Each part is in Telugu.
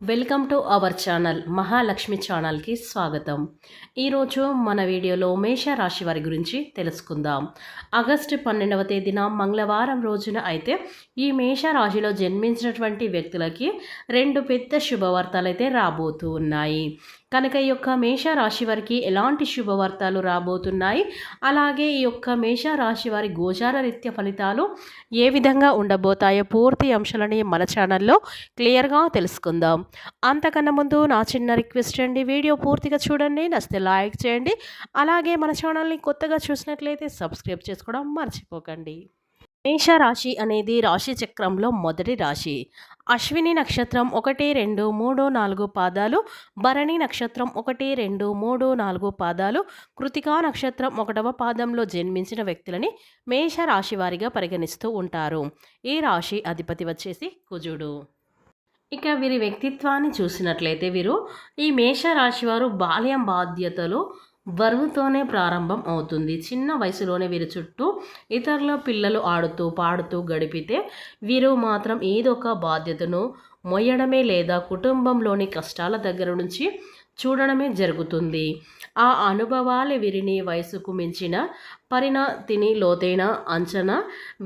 Welcome to our channel Mahalakshmi ఛానల్కి స్వాగతం. ఈరోజు మన వీడియోలో మేష రాశి వారి గురించి తెలుసుకుందాం. ఆగస్టు పన్నెండవ తేదీన మంగళవారం రోజున అయితే ఈ మేష రాశిలో జన్మించినటువంటి వ్యక్తులకి రెండు పెద్ద శుభవార్తలు అయితే రాబోతూ ఉన్నాయి. కనుక ఈ యొక్క మేష రాశి వారికి ఎలాంటి శుభవార్తలు రాబోతున్నాయి? అలాగే ఈ యొక్క మేష రాశి వారి గోచార రీత్య ఫలితాలు ఏ విధంగా ఉండబోతాయో పూర్తి అంశాలని మన ఛానల్లో క్లియర్గా తెలుసుకుందాం. అంతకన్నా ముందు నా చిన్న రిక్వెస్ట్ అండి వీడియో పూర్తిగా చూడండి నచ్చితే లైక్ చేయండి. అలాగే మన ఛానల్ని కొత్తగా చూసినట్లయితే సబ్స్క్రైబ్ చేసుకోవడం మర్చిపోకండి. మేష రాశి అనేది రాశి చక్రంలో మొదటి రాశి. అశ్విని నక్షత్రం ఒకటి రెండు మూడు నాలుగు పాదాలు. భరణి నక్షత్రం ఒకటి రెండు మూడు నాలుగు పాదాలు. కృతికా నక్షత్రం ఒకటవ పాదంలో జన్మించిన వ్యక్తులని మేష రాశి వారిగా పరిగణిస్తూ ఉంటారు. ఈ రాశి అధిపతి వచ్చేసి కుజుడు. ఇక వీరి వ్యక్తిత్వాన్ని చూసినట్లయితే వీరు ఈ మేష రాశి వారు బాల్యం బాధ్యతలు బరువుతోనే ప్రారంభం అవుతుంది. చిన్న వయసులోనే వీరి చుట్టూ ఇతరుల పిల్లలు ఆడుతూ పాడుతూ గడిపితే వీరు మాత్రం ఏదో ఒక బాధ్యతను మొయ్యడమే లేదా కుటుంబంలోని కష్టాల దగ్గర నుంచి చూడడమే జరుగుతుంది. ఆ అనుభవాలు వీరిని వయసుకు మించిన పరిణతిని లోతైన అంచనా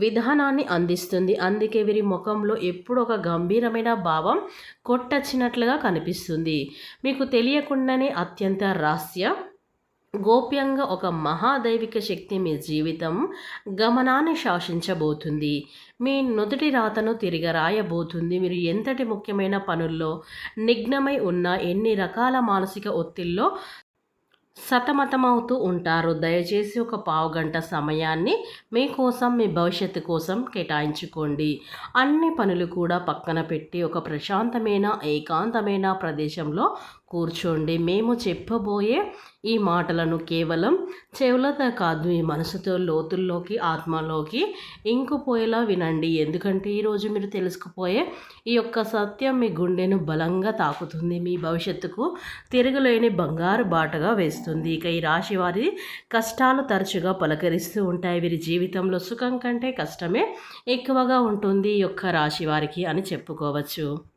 విధానాన్ని అందిస్తుంది. అందుకే వీరి ముఖంలో ఎప్పుడు ఒక గంభీరమైన భావం కొట్టచ్చినట్లుగా కనిపిస్తుంది. మీకు తెలియకుండానే అత్యంత రహస్య గోప్యంగా ఒక మహాదైవిక శక్తి మీ జీవితం గమనాన్ని శాసించబోతుంది. మీ నుదుటి రాతను తిరిగి రాయబోతుంది. మీరు ఎంతటి ముఖ్యమైన పనుల్లో నిఘ్నమై ఉన్న ఎన్ని రకాల మానసిక ఒత్తిల్లో సతమతమవుతూ ఉంటారు. దయచేసి ఒక పావు గంట సమయాన్ని మీకోసం మీ భవిష్యత్తు కోసం కేటాయించుకోండి. అన్ని పనులు కూడా పక్కన పెట్టి ఒక ప్రశాంతమైన ఏకాంతమైన ప్రదేశంలో కూర్చోండి. మేము చెప్పబోయే ఈ మాటలను కేవలం చెవులతో కాదు మీ మనసుతో లోతుల్లోకి ఆత్మలోకి ఇంకుపోయేలా వినండి. ఎందుకంటే ఈరోజు మీరు తెలుసుకుపోయే ఈ యొక్క సత్యం మీ గుండెను బలంగా తాకుతుంది. మీ భవిష్యత్తుకు తిరగలేని బంగారు బాటగా వేస్తుంది. ఇక ఈ రాశి వారి కష్టాలు తరచుగా పలకరిస్తూ ఉంటాయి. వీరి జీవితంలో సుఖం కంటే కష్టమే ఎక్కువగా ఉంటుంది ఈ యొక్క రాశి వారికి అని చెప్పుకోవచ్చు.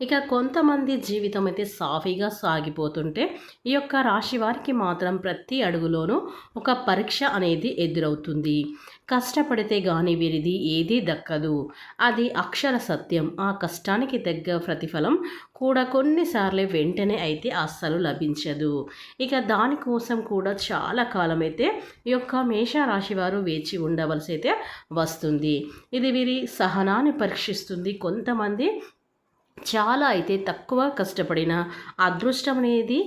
ఇక కొంతమంది జీవితం అయితే సాఫీగా సాగిపోతుంటే ఈ యొక్క రాశి వారికి మాత్రం ప్రతి అడుగులోనూ ఒక పరీక్ష అనేది ఎదురవుతుంది. కష్టపడితే కానీ వీరిది ఏదీ దక్కదు. అది అక్షర సత్యం. ఆ కష్టానికి తగ్గ ప్రతిఫలం కూడా కొన్నిసార్లు వెంటనే అయితే అస్సలు లభించదు. ఇక దానికోసం కూడా చాలా కాలం అయితే ఈ యొక్క మేషరాశి వారు వేచి ఉండవలసి అయితే వస్తుంది. ఇది వీరి సహనాన్ని పరీక్షిస్తుంది. కొంతమంది చాలా అయితే తక్కువ కష్టపడిన అదృష్టం అనేది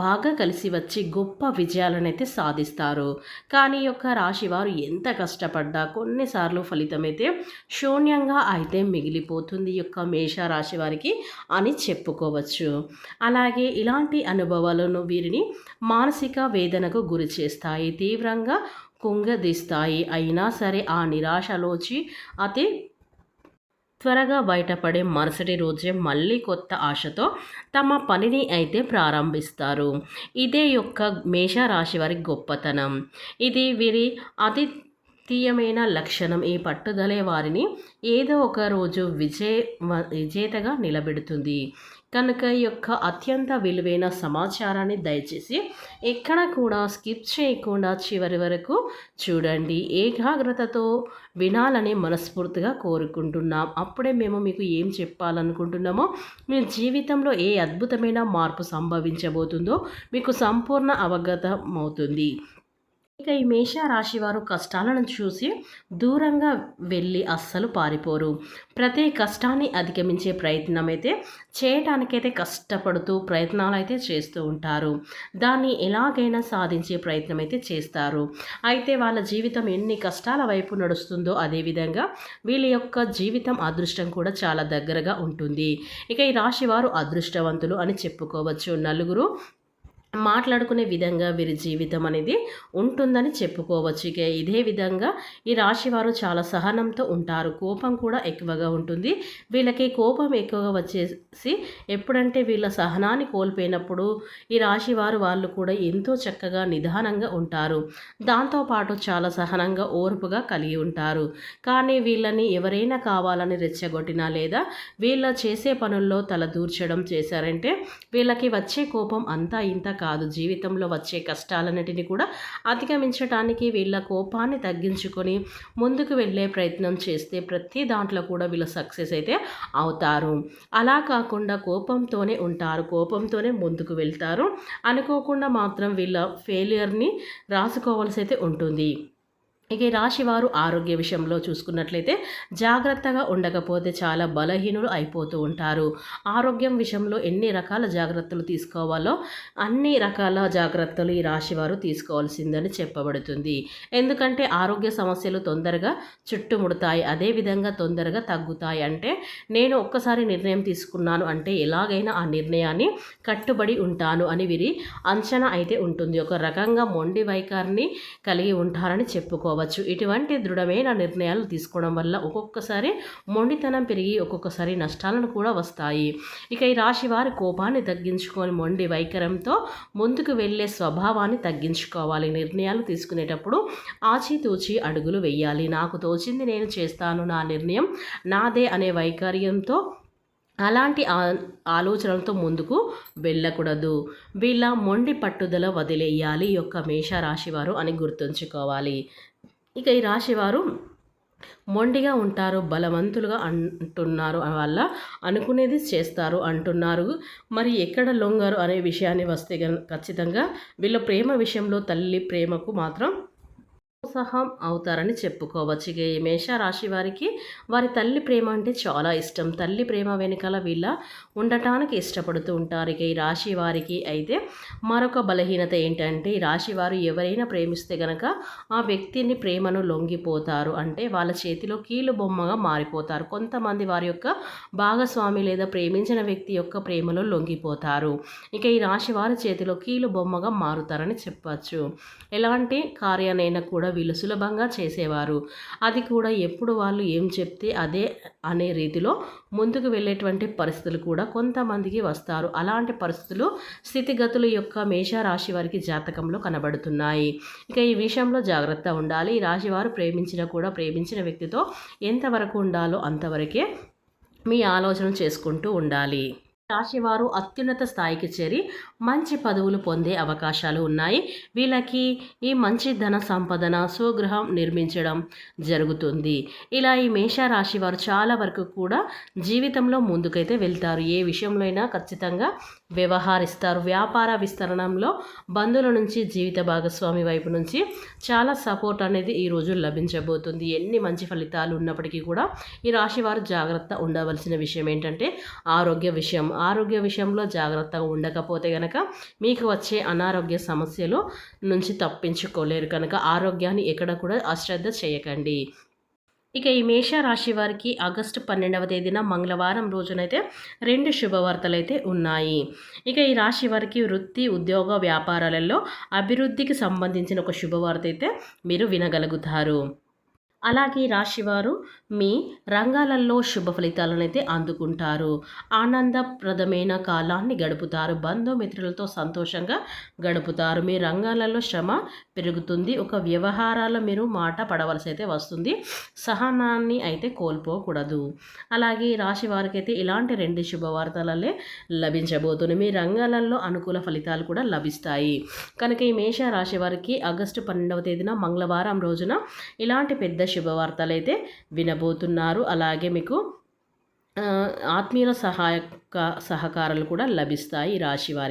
బాగా కలిసి వచ్చి గొప్ప విజయాలను అయితే సాధిస్తారు. కానీ యొక్క రాశి వారు ఎంత కష్టపడ్డా కొన్నిసార్లు ఫలితం అయితే శూన్యంగా అయితే మిగిలిపోతుంది యొక్క మేష రాశి వారికి అని చెప్పుకోవచ్చు. అలాగే ఇలాంటి అనుభవాలను వీరిని మానసిక వేదనకు గురి చేస్తాయి తీవ్రంగా కుంగదీస్తాయి. అయినా సరే ఆ నిరాశలోచి అతి త్వరగా బయటపడే మరుసటి రోజే మళ్ళీ కొత్త ఆశతో తమ పనిని అయితే ప్రారంభిస్తారు. ఇదే యొక్క మేషరాశి వారి గొప్పతనం. ఇది వీరి అతి తీయమైన లక్షణం. ఈ పట్టుదలే వారిని ఏదో ఒక రోజు విజయ విజేతగా నిలబెడుతుంది. కనుక ఈ యొక్క అత్యంత విలువైన సమాచారాన్ని దయచేసి ఎక్కడ కూడా స్కిప్ చేయకుండా చివరి వరకు చూడండి. ఏకాగ్రతతో వినాలని మనస్ఫూర్తిగా కోరుకుంటున్నాం. అప్పుడే మేము మీకు ఏం చెప్పాలనుకుంటున్నామో మీ జీవితంలో ఏ అద్భుతమైన మార్పు సంభవించబోతుందో మీకు సంపూర్ణ అవగతం అవుతుంది ఇక ఈ మేషరాశి వారు కష్టాలను చూసి దూరంగా వెళ్ళి అస్సలు పారిపోరు. ప్రతి కష్టాన్ని అధిగమించే ప్రయత్నం అయితే చేయటానికైతే కష్టపడుతూ ప్రయత్నాలు అయితే చేస్తూ ఉంటారు. దాన్ని ఎలాగైనా సాధించే ప్రయత్నం అయితే చేస్తారు. అయితే వాళ్ళ జీవితం ఎన్ని కష్టాల వైపు నడుస్తుందో అదేవిధంగా వీళ్ళ యొక్క జీవితం అదృష్టం కూడా చాలా దగ్గరగా ఉంటుంది. ఇక ఈ రాశి వారు అదృష్టవంతులు అని చెప్పుకోవచ్చు. నలుగురు మాట్లాడుకునే విధంగా వీరి జీవితం అనేది ఉంటుందని చెప్పుకోవచ్చు. ఇక ఇదే విధంగా ఈ రాశి వారు చాలా సహనంతో ఉంటారు. కోపం కూడా ఎక్కువగా ఉంటుంది. వీళ్ళకి కోపం ఎక్కువగా వచ్చేసి ఎప్పుడంటే వీళ్ళ సహనాన్ని కోల్పోయినప్పుడు ఈ రాశి వారు వాళ్ళు కూడా ఎంతో చక్కగా నిదానంగా ఉంటారు. దాంతోపాటు చాలా సహనంగా ఓర్పుగా కలిగి ఉంటారు. కానీ వీళ్ళని ఎవరైనా కావాలని రెచ్చగొట్టినా లేదా వీళ్ళ చేసే పనుల్లో తల దూర్చడం చేశారంటే వీళ్ళకి వచ్చే కోపం అంతా ఇంత కాదు. జీవితంలో వచ్చే కష్టాలన్నిటిని కూడా అధిగమించడానికి వీళ్ళ కోపాన్ని తగ్గించుకొని ముందుకు వెళ్ళే ప్రయత్నం చేస్తే ప్రతి దాంట్లో కూడా వీళ్ళు సక్సెస్ అయితే అవుతారు. అలా కాకుండా కోపంతోనే ఉంటారు. కోపంతోనే ముందుకు వెళ్తారు. అనుకోకుండా మాత్రం వీళ్ళ ఫెయిలియర్ని రాసుకోవాల్సి అయితే ఉంటుంది. ఇక ఈ రాశి వారు ఆరోగ్య విషయంలో చూసుకున్నట్లయితే జాగ్రత్తగా ఉండకపోతే చాలా బలహీనులు అయిపోతూ ఉంటారు. ఆరోగ్యం విషయంలో ఎన్ని రకాల జాగ్రత్తలు తీసుకోవాలో అన్ని రకాల జాగ్రత్తలు ఈ రాశి వారు తీసుకోవాల్సిందని చెప్పబడుతుంది. ఎందుకంటే ఆరోగ్య సమస్యలు తొందరగా చుట్టుముడతాయి. అదేవిధంగా తొందరగా తగ్గుతాయి. అంటే నేను ఒక్కసారి నిర్ణయం తీసుకున్నాను అంటే ఎలాగైనా ఆ నిర్ణయాన్ని కట్టుబడి ఉంటాను అని వీరి అంచనా అయితే ఉంటుంది. ఒక రకంగా మొండి వైఖరిని కలిగి ఉంటారని చెప్పుకోవాలి కావచ్చు ఇటువంటి దృఢమైన నిర్ణయాలు తీసుకోవడం వల్ల ఒక్కొక్కసారి మొండితనం పెరిగి ఒక్కొక్కసారి నష్టాలను కూడా వస్తాయి. ఇక ఈ రాశి వారి కోపాన్ని తగ్గించుకొని మొండి వైఖరంతో ముందుకు వెళ్ళే స్వభావాన్ని తగ్గించుకోవాలి. నిర్ణయాలు తీసుకునేటప్పుడు ఆచితూచి అడుగులు వేయాలి. నాకు తోచింది నేను చేస్తాను నా నిర్ణయం నాదే అనే వైఖర్యంతో అలాంటి ఆలోచనలతో ముందుకు వెళ్ళకూడదు. వీళ్ళ మొండి పట్టుదల వదిలేయాలి. యొక్క మేషరాశి వారు అని గుర్తుంచుకోవాలి. ఇక ఈ రాశివారు మొండిగా ఉంటారు బలవంతులుగా అంటున్నారు వల్ల అనుకునేది చేస్తారు అంటున్నారు. మరి ఎక్కడ లొంగారు అనే విషయాన్ని వస్తే ఖచ్చితంగా వీళ్ళ ప్రేమ విషయంలో తల్లి ప్రేమకు మాత్రం సహం అవుతారని చెప్పుకోవచ్చు. ఇక ఈ మేషరాశి వారికి వారి తల్లి ప్రేమ అంటే చాలా ఇష్టం. తల్లి ప్రేమ వెనుకల వీళ్ళ ఉండటానికి ఇష్టపడుతూ ఉంటారు. ఇక ఈ రాశి వారికి అయితే మరొక బలహీనత ఏంటంటే ఈ రాశి వారు ఎవరైనా ప్రేమిస్తే గనక ఆ వ్యక్తిని ప్రేమను లొంగిపోతారు. అంటే వాళ్ళ చేతిలో కీలు బొమ్మగా మారిపోతారు. కొంతమంది వారి యొక్క భాగస్వామి లేదా ప్రేమించిన వ్యక్తి యొక్క ప్రేమలో లొంగిపోతారు. ఇక ఈ రాశి వారి చేతిలో కీలు బొమ్మగా మారుతారని చెప్పచ్చు. ఎలాంటి కార్యానైనా కూడా వీళ్ళు సులభంగా చేసేవారు. అది కూడా ఎప్పుడు వాళ్ళు ఏం చెప్తే అదే అనే రీతిలో ముందుకు వెళ్ళేటువంటి పరిస్థితులు కూడా కొంతమందికి వస్తారు. అలాంటి పరిస్థితులు స్థితిగతుల యొక్క మేషరాశి వారికి జాతకంలో కనబడుతున్నాయి. ఇక ఈ విషయంలో జాగ్రత్త ఉండాలి. ఈ రాశివారు ప్రేమించిన కూడా ప్రేమించిన వ్యక్తితో ఎంతవరకు ఉండాలో అంతవరకే మీ ఆలోచన చేసుకుంటూ ఉండాలి. రాశివారు అత్యున్నత స్థాయికి చేరి మంచి పదవులు పొందే అవకాశాలు ఉన్నాయి. వీళ్ళకి ఈ మంచి ధన సంపదన స్వగృహం నిర్మించడం జరుగుతుంది. ఇలా ఈ మేషరాశి వారు చాలా వరకు కూడా జీవితంలో ముందుకైతే వెళ్తారు. ఏ విషయంలో అయినా ఖచ్చితంగా వ్యవహరిస్తారు. వ్యాపార విస్తరణంలో బంధువుల నుంచి జీవిత భాగస్వామి వైపు నుంచి చాలా సపోర్ట్ అనేది ఈ రోజు లభించబోతుంది. ఎన్ని మంచి ఫలితాలు ఉన్నప్పటికీ కూడా ఈ రాశి వారు జాగ్రత్త ఉండవలసిన విషయం ఏంటంటే ఆరోగ్య విషయం ఆరోగ్య విషయంలో జాగ్రత్తగా ఉండకపోతే కనుక మీకు వచ్చే అనారోగ్య సమస్యలు నుంచి తప్పించుకోలేరు. కనుక ఆరోగ్యాన్ని ఎక్కడ కూడా అశ్రద్ధ చేయకండి. ఇక ఈ మేషరాశి వారికి ఆగస్టు పన్నెండవ తేదీన మంగళవారం రోజునైతే రెండు శుభవార్తలు అయితే ఉన్నాయి. ఇక ఈ రాశి వారికి వృత్తి ఉద్యోగ వ్యాపారాలలో అభివృద్ధికి సంబంధించిన ఒక శుభవార్త అయితే మీరు వినగలుగుతారు. అలాగే రాశివారు మీ రంగాలలో శుభ ఫలితాలనైతే అందుకుంటారు. ఆనందప్రదమైన కాలాన్ని గడుపుతారు. బంధుమిత్రులతో సంతోషంగా గడుపుతారు. మీ రంగాలలో శ్రమ పెరుగుతుంది. ఒక వ్యవహారాల మీరు మాట పడవలసి అయితే వస్తుంది. సహనాన్ని అయితే కోల్పోకూడదు. అలాగే రాశి వారికి అయితే ఇలాంటి రెండు శుభవార్తలలే లభించబోతుంది. మీ రంగాలలో అనుకూల ఫలితాలు కూడా లభిస్తాయి. కనుక ఈ మేష రాశి వారికి ఆగస్టు పన్నెండవ తేదీన మంగళవారం రోజున ఇలాంటి పెద్ద శుభవార్తలు అయితే వినబోతున్నారు. అలాగే మీకు ఆత్మీయుల సహాయక సహకారాలు కూడా లభిస్తాయి రాశి వారికి.